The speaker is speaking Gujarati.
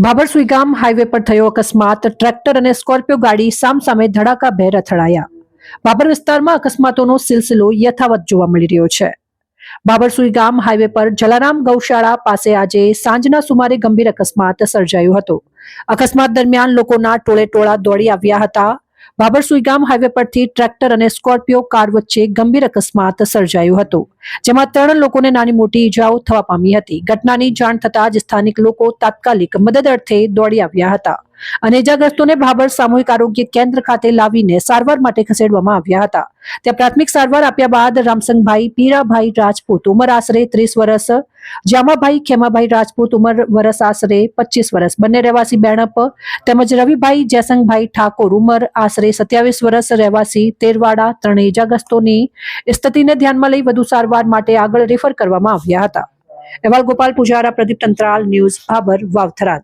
બાબર ગામ હાઈવે પર થયો અકસ્માત. ટ્રેક્ટર અને સ્કોર્પિયો ગાડી સામસામે ધડાકાભેર અથડાયા. બાબર વિસ્તારમાં અકસ્માતોનો સિલસિલો યથાવત જોવા મળી રહ્યો છે. બાબરસુઈ ગામ હાઈવે પર જલારામ ગૌશાળા પાસે આજે સાંજના સુમારે ગંભીર અકસ્માત સર્જાયો હતો. અકસ્માત દરમિયાન લોકોના ટોળે ટોળા દોડી આવ્યા હતા. બાબર ગામ હાઈવે પરથી ટ્રેક્ટર અને સ્કોર્પિયો કાર વચ્ચે ગંભીર અકસ્માત સર્જાયો હતો, જેમાં ત્રણ લોકોને નાની મોટી ઈજાઓ થવા પામી હતી. ઘટનાની જાણ થતાં જ સ્થાનિક લોકો તાત્કાલિક મદદ અર્થે દોડી આવ્યા હતા. અને ઇજાગ્રસ્તોને ભાબર સામૂહિક આરોગ્ય કેન્દ્ર ખાતે લાવીને સારવાર માટે ખસેડવામાં આવ્યા હતા. ત્યાં પ્રાથમિક સારવાર આપ્યા બાદ રામસંગભાઈ, પીરાભાઈ રાજપૂત ઉંમર આશરે ત્રીસ વર્ષ, જામાભાઈ ખેમાભાઈ રાજપૂત ઉંમર વર્ષ આશરે પચીસ વર્ષ. બંને રહેવાસી બેણપ તેમજ રવિભાઈ જયસંગભાઈ ઠાકોર ઉંમર આશરે સત્યાવીસ વર્ષ, રહેવાસી તેરવાડા ત્રણેય ઇજાગ્રસ્તોની સ્થિતિને ધ્યાનમાં લઈ વધુ સારવાર માટે આગળ રેફર કરવામાં આવ્યા હતા. અહેવાલ ગોપાલ પુજારા, પ્રદીપ તંત્રાલ, ન્યૂઝ ભાબર વાવથરાદ